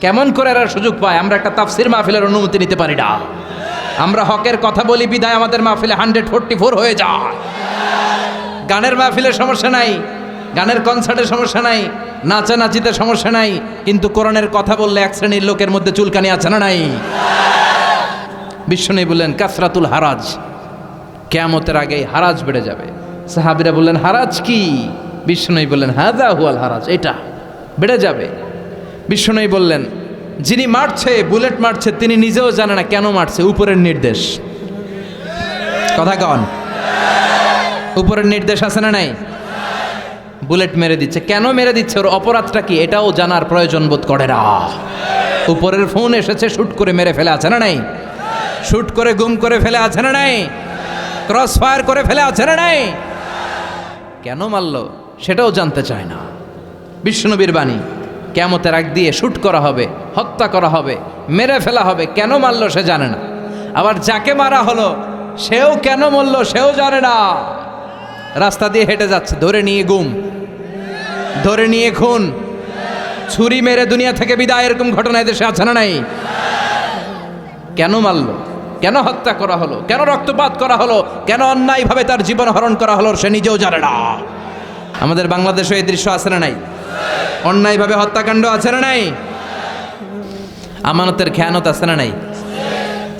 কেমন করে এরা সুযোগ পায়? আমরা একটা তাফসির মাহফিলের অনুমতি নিতে পারি না। আমরা হকের কথা বলি, বিদায় আমাদের মাহফিলে হান্ড্রেড ফোরটি ফোর হয়ে যায়। গানের মাহফিলের সমস্যা নাই, গানের কনসার্টের সমস্যা নাই, নাচানাচিতে সমস্যা নাই, কিন্তু কোরআনের কথা বললে এক শ্রেণির লোকের মধ্যে চুলকানি আছে না নাই? বিশ্বনী বললেন, কাসরাতুল হারাজ, কেয়ামতের আগেই হারাজ বেড়ে যাবে। সাহাবিরা বললেন, হারাজ কি? বিশ্বনয়ী বললেন হাদা হুয়াল হারাজ, এটা বেড়ে যাবে। বিশ্বনয়ী বললেন, যিনি মারছে, বুলেট মারছে, তিনি নিজেও জানে না কেন মারছে। উপরের নির্দেশ। কথা কন। উপরের নির্দেশ আছে না নাই? বুলেট মেরে দিচ্ছে। কেন মেরে দিচ্ছে? ওর অপরাধটা কি? এটাও জানার প্রয়োজন বোধ করে না। উপরের ফোন এসেছে শ্যুট করে মেরে ফেলে আছে না নাই? শুট করে গুম করে ফেলে আছে না নাই? ক্রস ফায়ার করে ফেলে আছে না নাই? কেন মারল? সেটাও জানতে চায় না। বিষ্ণুবীর বাণী। কেমতের আগ দিয়ে শ্যুট করা হবে, হত্যা করা হবে, মেরে ফেলা হবে, কেন মারলো সে জানে না। আবার যাকে মারা হলো, সেও কেন মরলো সেও জানে না। রাস্তা দিয়ে হেঁটে যাচ্ছে, ধরে নিয়ে গুম ধরে নিয়ে খুন। ছুরি মেরে দুনিয়া থেকে বিদায়, এরকম ঘটনা দেশে আছে না নাই? কেন মারল? কেন হত্যা করা হলো? কেন রক্তপাত করা হলো? কেন অন্যায়ভাবে তার জীবন হরণ করা হলো, সে নিজেও জানে না। আমাদের বাংলাদেশে এই দৃশ্য আছে না নাই? অন্যায়ভাবে হত্যাকাণ্ড আছে না নাই? আমানতের খেয়ানত আছে না নাই?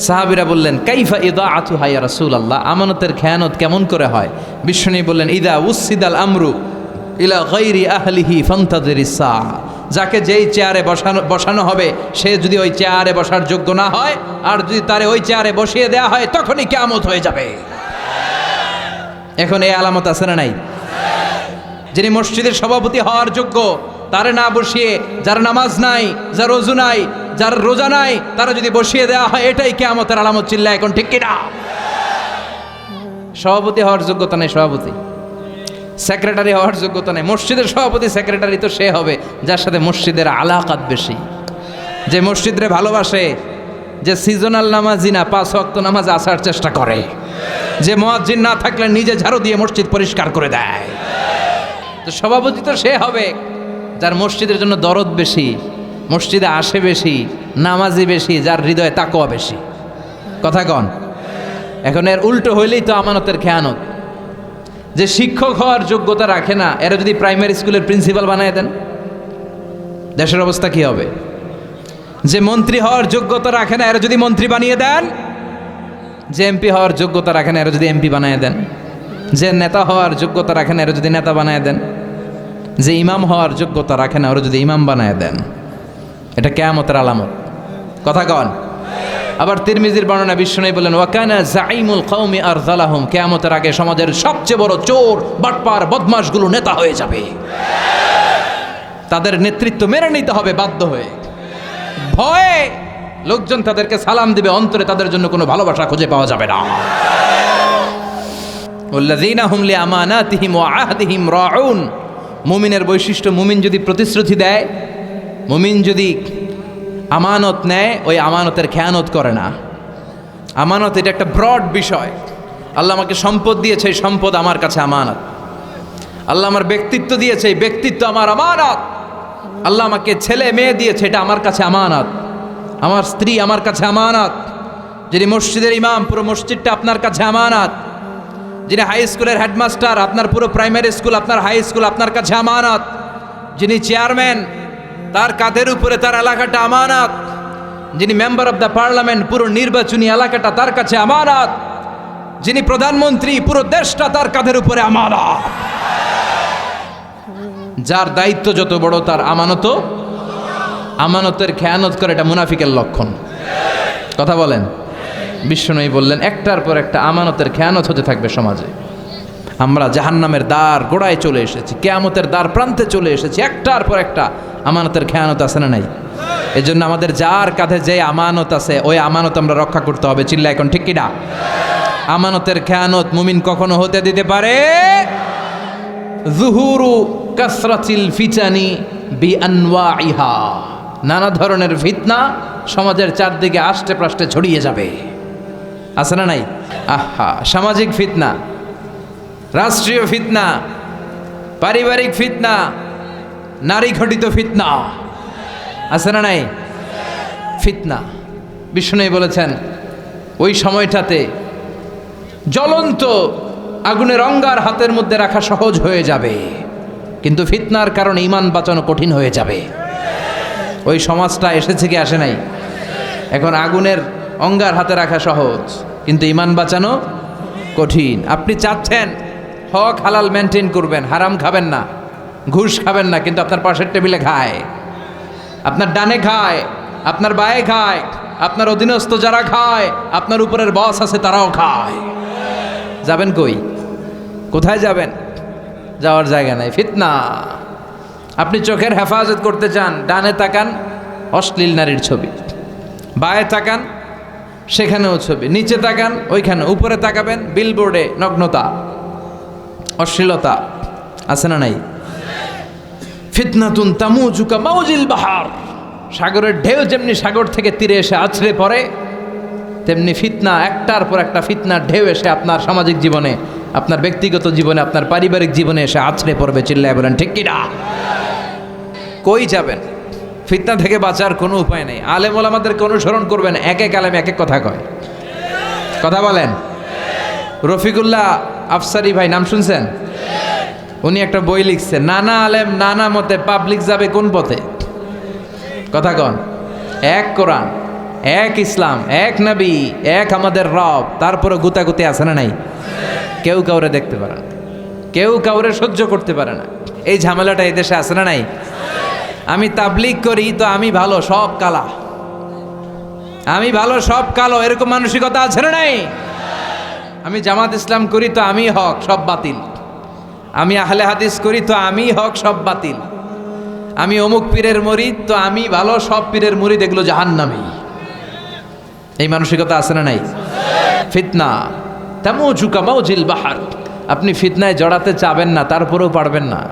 সাহাবিরা বললেন, কাইফা ইদা আতু হাইয়া রাসুল আল্লাহ আমানতের খেয়ানত কেমন করে হয়? বিশ্বনী বললেন, ইদা উসিদাল আমরু ইলা গৈরি আহলিহি ফন্তাদের যাকে যেই চেয়ারে বসানো বসানো হবে, সে যদি ওই চেয়ারে বসার যোগ্য না হয়, আর যদি তারে ওই চেয়ারে বসিয়ে দেওয়া হয়, তখনই কেয়ামত হয়ে যাবে। এখন এই আলামত আছে না নাই? যিনি মসজিদের সভাপতি হওয়ার যোগ্য তারে না বসিয়ে, যার নামাজ নাই, যার রোজু নাই, যার রোজা নাই, তারা যদি বসিয়ে দেওয়া হয়, এটাই কে কেয়ামতের আলামত চিল্লা এখন ঠিক কিনা? সভাপতি হওয়ার যোগ্যতা নেই সভাপতি। সেক্রেটারি হওয়ার যোগ্যতা নেই। মসজিদের সভাপতি, সেক্রেটারি তো সে হবে, যার সাথে মসজিদের আলাকাত বেশি। যে মসজিদরে ভালোবাসে, যে সিজনাল নামাজি না, পাঁচ ওয়াক্ত নামাজ আসার চেষ্টা করে। যে মোয়াজ্জিন না থাকলে নিজে ঝাড়ু দিয়ে মসজিদ পরিষ্কার করে দেয়। তো সভাপতি তো সে হবে। যার মসজিদের জন্য দরদ বেশি, মসজিদে আসে বেশি, নামাজি বেশি, যার হৃদয়ে তাকোয়া বেশি। কথা কন, এখন এর উল্টো হইলেই তো আমানতের খেয়ানত। যে শিক্ষক হওয়ার যোগ্যতা রাখে না, এরা যদি প্রাইমারি স্কুলের প্রিন্সিপাল বানায় দেন, দেশের অবস্থা কি হবে? যে মন্ত্রী হওয়ার যোগ্যতা রাখে না, এরা যদি মন্ত্রী বানিয়ে দেন, যে এমপি হওয়ার যোগ্যতা রাখে না, এরা যদি এমপি বানিয়ে দেন। যে নেতা হওয়ার যোগ্যতা রাখে না, এরা যদি নেতা বানিয়ে দেন। যে ইমাম হওয়ার যোগ্যতা রাখে না, ওরা যদি ইমাম বানায় দেন, এটা কেয়ামতের আলামত। কথা কন। আবার তিরমিজির বর্ণনা বিশ্ব বিষ্ণু বলেন, ওয়াকানা জাইমুল কওমি আর জালাহুম কেয়ামতের আগে সমাজের সবচেয়ে বড় চোর, বাটপার, বদমাশগুলো নেতা হয়ে যাবে। তাদের নেতৃত্ব মেনে নিতে হবে, বাধ্য হয়ে। ভয়ে লোকজন তাদেরকে সালাম দিবে, অন্তরে তাদের জন্য কোনো ভালোবাসা খুঁজে পাওয়া যাবে না। ওল্লাযীনা হুম লিআমানাতিহিম ওয়া আহদিহিম রাউন। মুমিনের বৈশিষ্ট্য, মুমিন যদি প্রতিশ্রুতি দেয়, মুমিন যদি আমানত নেয়, ওই আমানতের খেয়ানত করে না। আমানত এটা একটা ব্রড বিষয়। আল্লাহ আমাকে সম্পদ দিয়েছে, এই সম্পদ আমার কাছে আমানত। আল্লাহ আমার ব্যক্তিত্ব দিয়েছে, এই ব্যক্তিত্ব আমার আমানত। আল্লাহ আমাকে ছেলে, মেয়ে দিয়েছে, এটা আমার কাছে আমানত। আমার স্ত্রী আমার কাছে আমানত। যিনি মসজিদের ইমাম, পুরো মসজিদটা আপনার কাছে আমানত। যিনি হাই স্কুলের হেডমাস্টার আপনার পুরো প্রাইমারি স্কুল আপনার হাই স্কুল আপনার কাছে আমানত। যিনি চেয়ারম্যান তার কাঁধের উপরে তার এলাকাটা আমানত। যিনি মেম্বার অফ দ্য পার্লামেন্ট পুরো নির্বাচনী এলাকাটা তার কাছে আমানত। যিনি প্রধানমন্ত্রী, পুরো দেশটা তার কাঁধের উপরে আমানত। যার দায়িত্ব যত বড়, তার আমানত আমানতের খেয়ানত করে, এটা মুনাফিকের লক্ষণ। কথা বলেন। বিশ্বনয়ী বললেন, একটার পর একটা আমানতের খেয়ানত হতে থাকবে সমাজে। আমরা জাহান্নামের দ্বার গোড়ায় চলে এসেছি, কেয়ামতের দ্বার প্রান্তে চলে এসেছি, একটার পর একটা আমানতের খেয়ানত আছে না নাই? এজন্য আমাদের যার কাঁধে যে আমানত আছে, ওই আমানত আমরা রক্ষা করতে হবে চিল্লা এখন ঠিক কিনা? আমানতের খেয়ানত মুমিন কখনো হতে দিতে পারে? জুহুরু কাসরাতিল ফিচানি বি আনওয়াইহা নানা ধরনের ফিতনা সমাজের চারদিকে আষ্টে প্রাষ্টে ছড়িয়ে যাবে। আছে না নাই? আহা, সামাজিক ফিতনা, রাষ্ট্রীয় ফিতনা, পারিবারিক ফিতনা, নারী ঘটিত ফিতনা, আছে না নাই? ফিতনা। বিষ্ণু বলেছেন, ওই সময়টাতে জ্বলন্ত আগুনের অঙ্গার হাতের মধ্যে রাখা সহজ হয়ে যাবে, কিন্তু ফিতনার কারণে ইমান বাঁচানো কঠিন হয়ে যাবে। ওই সমাজটা এসেছে কি আসে নাই? এখন আগুনের অঙ্গার হাতে রাখা সহজ, কিন্তু ইমান বাঁচানো কঠিন। আপনি চাচ্ছেন, হক হালাল মেনটেন করবেন, হারাম খাবেন না, ঘুষ খাবেন না, কিন্তু আপনার পাশের টেবিলে খায়। আপনার ডানে খায়, আপনার বায়ে খায়, আপনার অধীনস্থ যারা খায়, আপনার উপরের বস আছে তারাও খায়। যাবেন কই? কোথায় যাবেন? যাওয়ার জায়গা নাই, ফিতনা। আপনি চোখের হেফাজত করতে চান, ডানে তাকান, অশ্লীল নারীর ছবি। বায়ে তাকান সেখানেও ছবি। নিচে তাকান, ওইখানে। উপরে তাকাবেন বিলবোর্ডে নগ্নতা, অশ্লীলতা, আছে না নাই? ফিতনাতুন তামুজুকা মাউজিল বাহার। সাগরের ঢেউ যেমনি সাগর থেকে তীরে এসে আছড়ে পড়ে, তেমনি ফিতনা, একটার পর একটা ফিতনার ঢেউ এসে আপনার সামাজিক জীবনে, আপনার ব্যক্তিগত জীবনে, আপনার পারিবারিক জীবনে এসে আছড়ে পড়বে, চিল্লায় বলেন, ঠিক কিনা কই যাবেন? ফিতনা থেকে বাঁচার কোনো উপায় নেই। আলেম ওলামাদেরকে অনুসরণ করবেন, এক এক আলেম এক এক কথা কয়। কথা বলেন? রফিকুল্লাহ আফসারি ভাই, নাম শুনছেন? উনি একটা বই লিখছেন, নানা আলেম নানা মতে পাবলিক যাবে কোন পথে? কথা কন। এক কোরআন, এক ইসলাম, এক নবী, এক আমাদের রব তারপরে গুতাগুতি আছে না নাই? কেউ কাউরে দেখতে পারে না। কেউ কাউরে সহ্য করতে পারে না। এই ঝামেলাটা এই দেশে আছে না নাই? আমি তাবলিক করি, তো আমি ভালো, সব কালা। আমি ভালো, সব কালো, এরকম মানসিকতা আছে না নাই? আমি জামাত ইসলাম করি, তো আমি হক, সব বাতিল। আমি আহলে হাদিস করি, তো আমি হক, সব বাতিল। আমি অমুক পীরের মরিদ তো আমি ভালো, সব পীরের মরিদ এগুলো জাহান্নামি। এই মানসিকতা আছে না নাই? ফিতনা। তেমন ঝুকা মৌজিল বাহার। আপনি ফিতনায় জড়াতে চাবেন না, তারপরেও পারবেন না।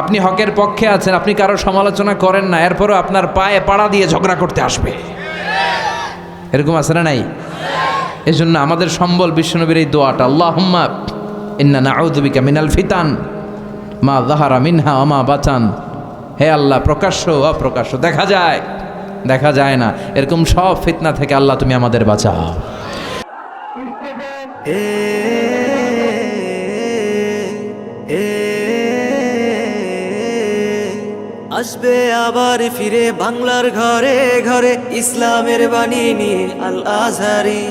আপনি হকের পক্ষে আছেন, আপনি কারও সমালোচনা করেন না, এরপরও আপনার পায়ে পাড়া দিয়ে ঝগড়া করতে আসবে। এরকম আছে না নাই? এজন্য আমাদের সম্বল বিশ্বনবীর এই দোয়াটা আল্লাহ হুম্মা ইন্না মিনাল ফিতান, মা জাহারা মিনহা অমা বাচান হে আল্লাহ, প্রকাশ্য, অপ্রকাশ্য, দেখা যায় দেখা যায় না। এরকম সব ফিতনা থেকে আল্লাহ তুমি আমাদের বাঁচাও। আসবে আবার ফিরে বাংলার ঘরে ঘরে, ইসলামের বাণী নিয়ে আল আজহারি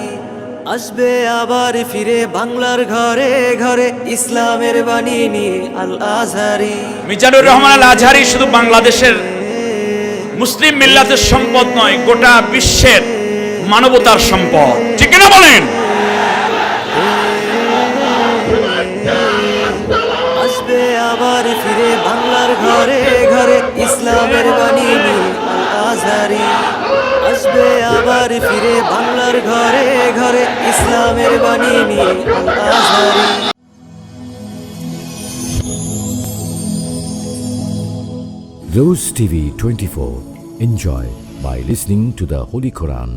আসবে আবার ফিরে বাংলার ঘরে ঘরে, ইসলামের বাণী নিয়ে আল আজহারি মিজানুর রহমান আল আজহারি শুধু বাংলাদেশের মুসলিম মিল্লাতের সম্পদ নয়, গোটা বিশ্বের মানবতার সম্পদ। ঠিক কিনা বলেন? ঘরে ঘরে ইসলামের বাণী আল আসবে আবার ফিরে বাংলার ঘরে ঘরে ইসলামের বাণী নিয়ে আল Azhari Rose TV 24. Enjoy by listening to the Holy Quran.